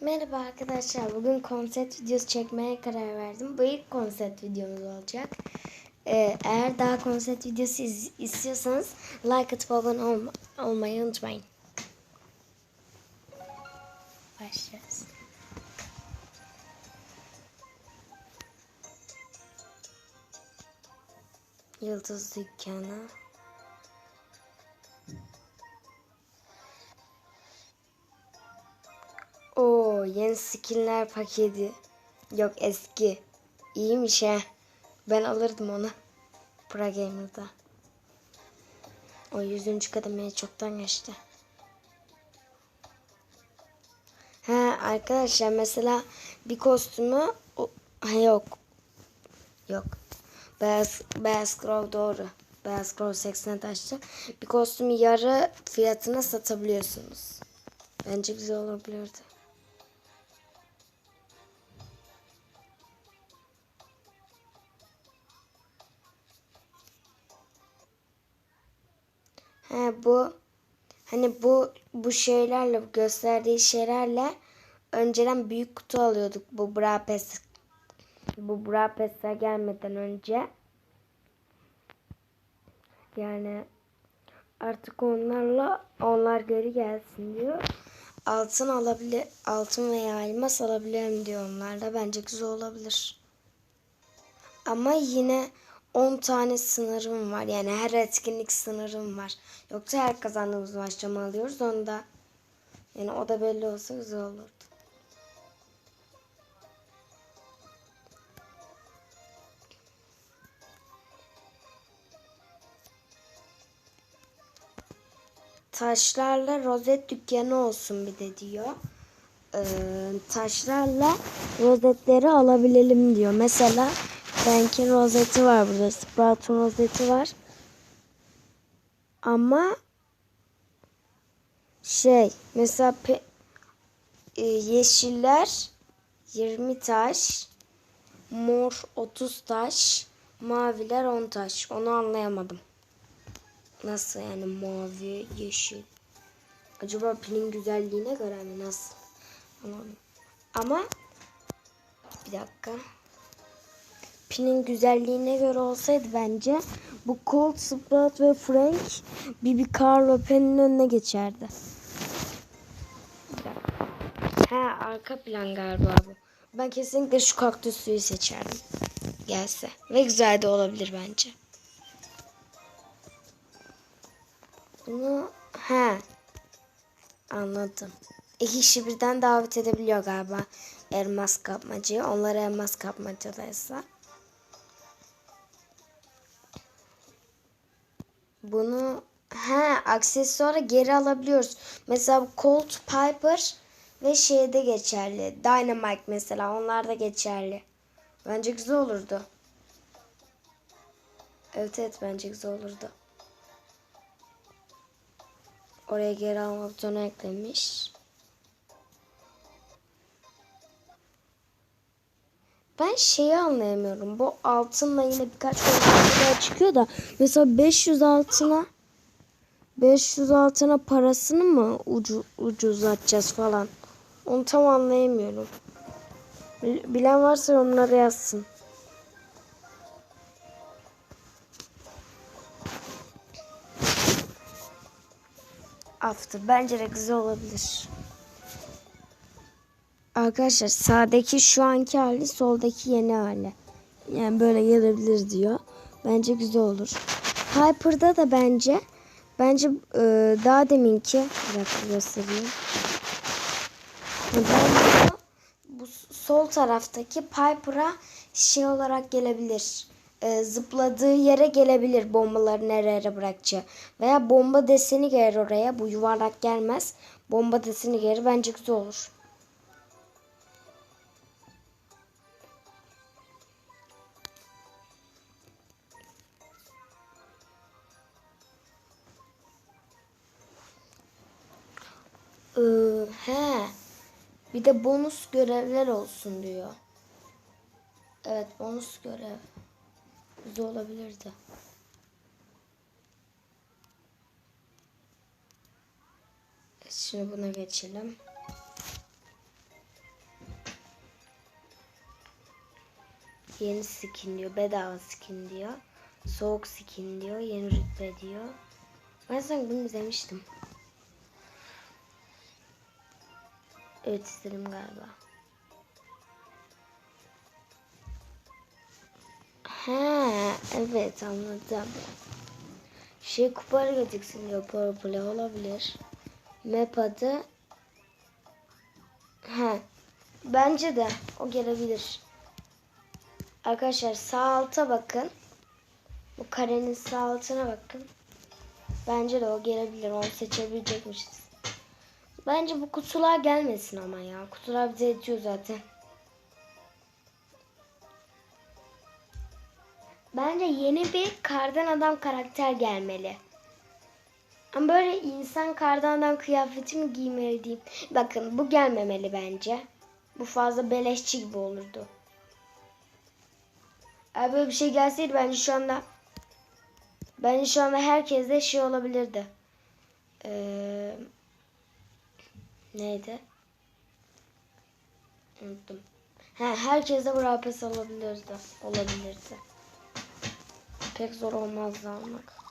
Merhaba arkadaşlar. Bugün konsept videosu çekmeye karar verdim. Bu ilk konsept videomuz olacak. Ee, eğer daha konsept videosu iz- istiyorsanız like atıp abone olma- olmayı unutmayın. Başlıyoruz. Yıldız Dükkanı. Yeni skinler paketi. Yok eski. İyiymiş he. Ben alırdım onu. Pro Gamer'da. O 100. kademeye çoktan geçti. He arkadaşlar mesela bir kostümü yok. Yok. Beyaz, Beyaz Crow doğru. Beyaz Crow 80 taşlı. Bir kostümü yarı fiyatına satabiliyorsunuz. Bence güzel olabilirdi. He bu hani bu bu şeylerle gösterdiği şeylerle önceden büyük kutu alıyorduk bu Brapes bu Brapes'e gelmeden önce. Yani artık onlarla onlar geri gelsin diyor. Altın alabilir altın veya elmas alabilirim diyor onlarla. Bence güzel olabilir. Ama yine 10 tane sınırım var. Yani her etkinlik sınırım var. Yoksa her kazandığımız maçta mı alıyoruz? Onu da yani o da belli olsa güzel olurdu. Taşlarla rozet dükkanı olsun bir de diyor. Ee, taşlarla rozetleri alabilelim diyor. Mesela Frank'in rozeti var burada. Sprout'un rozeti var. Ama şey mesela pe- e, yeşiller 20 taş, mor 30 taş, maviler 10 taş. Onu anlayamadım. Nasıl yani mavi, yeşil? Acaba pilin güzelliğine göre mi nasıl? Anlamadım. Ama bir dakika. Pilin güzelliğine göre olsaydı bence bu Colt, Sprout ve Frank Bibi Carlo Pen'in önüne geçerdi. He arka plan galiba bu. Ben kesinlikle şu kaktüs suyu seçerdim. Gelse. Ve güzel de olabilir bence. Bunu he anladım. İki kişi birden davet edebiliyor galiba elmas kapmacıya. Onlar elmas kapmacadaysa. Bunu he aksesuara geri alabiliyoruz. Mesela Colt Piper ve şeyde geçerli. Dynamite mesela onlar da geçerli. Bence güzel olurdu. Evet evet bence güzel olurdu. Oraya geri alma butonu eklemiş. Ben şeyi anlayamıyorum. Bu altınla yine birkaç daha çıkıyor da mesela 500 altına 500 altına parasını mı ucu, ucuzlatacağız falan. Onu tam anlayamıyorum. Bil- Bilen varsa onlara yazsın. After bence de güzel olabilir. Arkadaşlar sağdaki şu anki hali soldaki yeni hali. Yani böyle gelebilir diyor. Bence güzel olur. Hyper'da da bence bence e, daha deminki bir dakika göstereyim. Bence bu sol taraftaki Piper'a şey olarak gelebilir. E, zıpladığı yere gelebilir bombaları nereye bırakacağı. Veya bomba deseni gelir oraya. Bu yuvarlak gelmez. Bomba deseni gelir. Bence güzel olur. Ee, he. Bir de bonus görevler olsun diyor. Evet bonus görev. Güzel olabilirdi. Şimdi buna geçelim. Yeni skin diyor. Bedava skin diyor. Soğuk skin diyor. Yeni rütbe diyor. Ben sanki bunu izlemiştim. Evet istedim galiba. Ha evet anladım. Şey kupa gideceksin diyor Purple olabilir. Map adı. Ha. Bence de o gelebilir. Arkadaşlar sağ alta bakın. Bu karenin sağ altına bakın. Bence de o gelebilir. Onu seçebilecekmişiz. Bence bu kutular gelmesin ama ya. Kutular bize yetiyor zaten. Bence yeni bir kardan adam karakter gelmeli. Ama böyle insan kardan adam kıyafeti mi giymeli diyeyim. Bakın bu gelmemeli bence. Bu fazla beleşçi gibi olurdu. Eğer böyle bir şey gelseydi bence şu anda bence şu anda herkeste şey olabilirdi. Ee, neydi? Unuttum. Ha, herkeste bu rapes olabilirdi. Olabilirdi. Pek zor olmazdı almak.